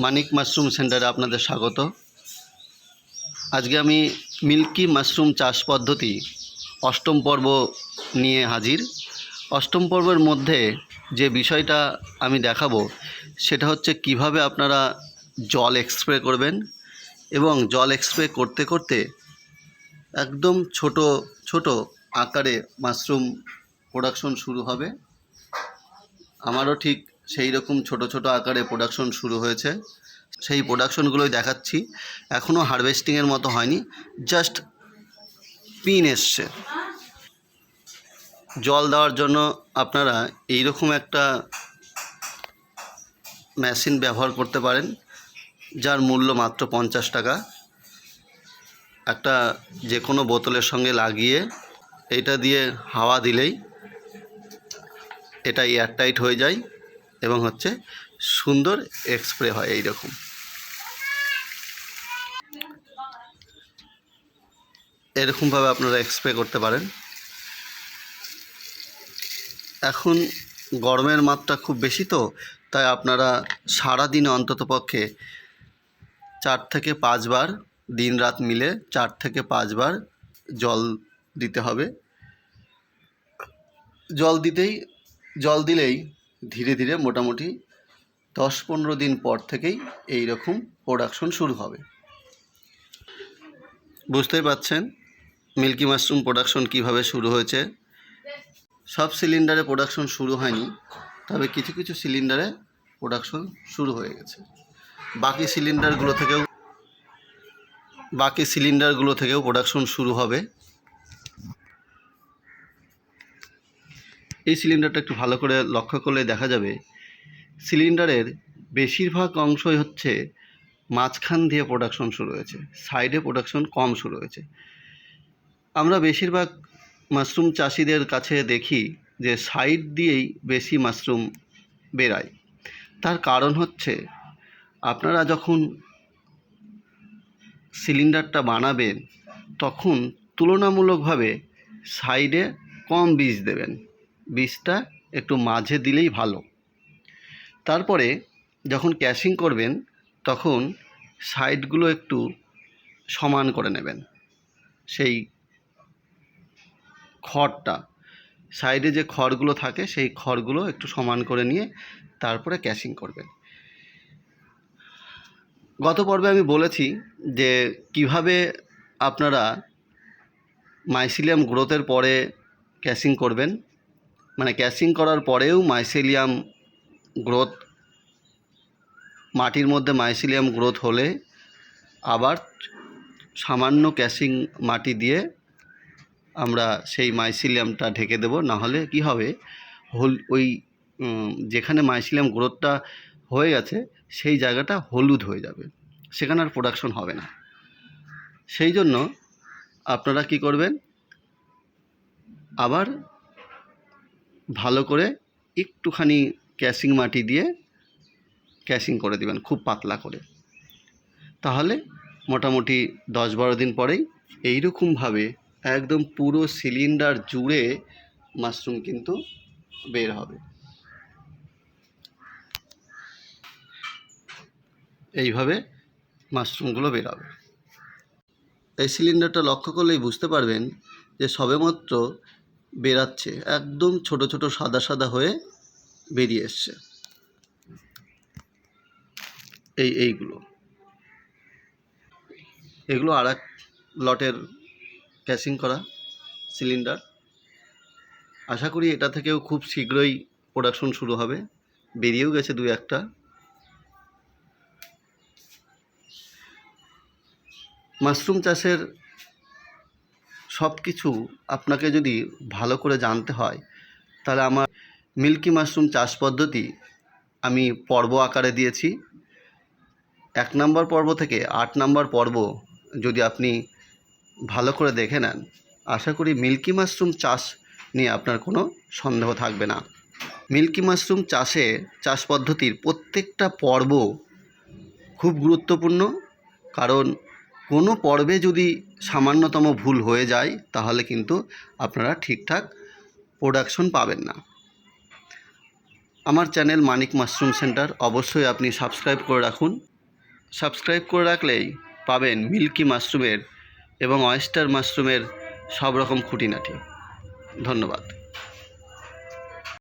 মানিক mushroom সেন্টারে আপনাদের স্বাগত। আজকে আমি মিল্কি মাশরুম চাষ পদ্ধতি অষ্টম পর্ব নিয়ে হাজির। অষ্টম পর্বের মধ্যে যে বিষয়টা আমি দেখাবো, সেটা হচ্ছে কীভাবে আপনারা জল এক্সপ্রে করবেন এবং জল এক্সপ্রে করতে করতে একদম ছোট ছোট আকারে মাশরুম প্রোডাকশন শুরু হবে। আমারও ঠিক সেই রকম ছোট ছোট আকারে প্রোডাকশন শুরু হয়েছে। সেই প্রোডাকশনগুলোই দেখাচ্ছি। এখনও হারভেস্টিংয়ের মতো হয়নি। জাস্ট পিন এসছে। জল দেওয়ার জন্য আপনারা এই রকম একটা মেশিন ব্যবহার করতে পারেন, যার মূল্য মাত্র পঞ্চাশ টাকা। একটা যে কোনো বোতলের সঙ্গে লাগিয়ে এটা দিয়ে হাওয়া দিলেই এটা এয়ারটাইট হয়ে যায়। এবং হচ্ছে সুন্দর এক্সপ্রে হয় এই রকম এরকমভাবে আপনারা এক্সপ্রে করতে পারেন। এখন গরমের মাত্রা খুব বেশি তো, তাই আপনারা সারাদিনে অন্ততপক্ষে চার থেকে পাঁচবার দিন রাত মিলে চার থেকে পাঁচবার জল দিতে হবে। জল দিতেই, জল দিলেই ধীরে ধীরে মোটামুটি দশ পনেরো দিন পর থেকেই এই রকম প্রোডাকশন শুরু হবে। বুঝতেই পাচ্ছেন মিল্কি মাশরুম প্রোডাকশন কীভাবে শুরু হয়েছে। সব সিলিন্ডারে প্রোডাকশন শুরু হয়নি, তবে কিছু কিছু সিলিন্ডারে প্রোডাকশন শুরু হয়ে গেছে। বাকি সিলিন্ডারগুলো থেকেও বাকি সিলিন্ডারগুলো থেকেও প্রোডাকশন শুরু হবে। এই সিলিন্ডারটা একটু ভালো করে লক্ষ্য করলে দেখা যাবে, সিলিন্ডারের বেশিরভাগ অংশই হচ্ছে মাঝখান দিয়ে প্রোডাকশন শুরু হয়েছে সাইডে প্রোডাকশন কম শুরু হয়েছে। আমরা বেশিরভাগ মাশরুম চাষিদের কাছে দেখি যে সাইড দিয়েই বেশি মাশরুম বেরায়। তার কারণ হচ্ছে, আপনারা যখন সিলিন্ডারটা বানাবেন, তখন তুলনামূলকভাবে সাইডে কম বীজ দেবেন। বীজটা একটু মাঝে দিলেই ভালো। তারপরে যখন ক্যাশিং করবেন, তখন সাইডগুলো একটু সমান করে নেবেন। সেই খড়টা, সাইডে যে খড়গুলো থাকে, সেই খড়গুলো একটু সমান করে নিয়ে তারপরে ক্যাশিং করবেন। গত পর্বে আমি বলেছি যে কীভাবে আপনারা মাইসিলিয়াম গ্রোথের পরে ক্যাশিং করবেন। মানে ক্যাশিং করার পরেও মাইসিলিয়াম গ্রোথ মাটির মধ্যে মাইসিলিয়াম গ্রোথ হলে আবার সামান্য ক্যাশিং মাটি দিয়ে আমরা সেই মাইসিলিয়ামটা ঢেকে দেব। নাহলে কি হবে? হল ওই যেখানে মাইসিলিয়াম গ্রোথটা হয়ে গেছে, সেই জায়গাটা হলুদ হয়ে যাবে। সেখানে আর প্রোডাকশন হবে না। সেই জন্য আপনারা কি করবেন? আবার ভালো করে একটুখানি ক্যাশিং মাটি দিয়ে ক্যাশিং করে দিবেন, খুব পাতলা করে। তাহলে মোটামুটি দশ বারো দিন পরেই এইরকমভাবে একদম পুরো সিলিন্ডার জুড়ে মাশরুম কিন্তু বের হবে। এইভাবে মাশরুমগুলো বেরোবে এই সিলিন্ডারটা লক্ষ্য করলেই বুঝতে পারবেন যে সবেমাত্র বেরাচ্ছে একদম ছোট ছোট সাদা সাদা হয়ে বেরিয়ে এসছে। এই, এইগুলো। এগুলো আর এক লটের ক্যাশিং করা সিলিন্ডার। আশা করি এটা থেকেও খুব শীঘ্রই প্রোডাকশন শুরু হবে। বেরিয়েও গেছে দু একটা। মাশরুম চাষের সব কিছু আপনাকে যদি ভালো করে জানতে হয়, তাহলে আমার মিল্কি মাশরুম চাষ পদ্ধতি আমি পর্ব আকারে দিয়েছি। এক নম্বর পর্ব থেকে আট নম্বর পর্ব যদি আপনি ভালো করে দেখে নেন, আশা করি মিল্কি মাশরুম চাষ নিয়ে আপনার কোনো সন্দেহ থাকবে না। মিল্কি মাশরুম চাষে, চাষ পদ্ধতির প্রত্যেকটা পর্ব খুব গুরুত্বপূর্ণ, কারণ কোনো পর্বে যদি সামান্যতম ভুল হয়ে যায়, তাহলে কিন্তু আপনারা ঠিকঠাক প্রোডাকশন পাবেন না। আমার চ্যানেল মানিক মাশরুম সেন্টার, অবশ্যই আপনি সাবস্ক্রাইব করে রাখুন। সাবস্ক্রাইব করে রাখলেই পাবেন মিল্কি মাশরুমের এবং অয়েস্টার মাশরুমের সব রকম খুঁটিনাটি। ধন্যবাদ।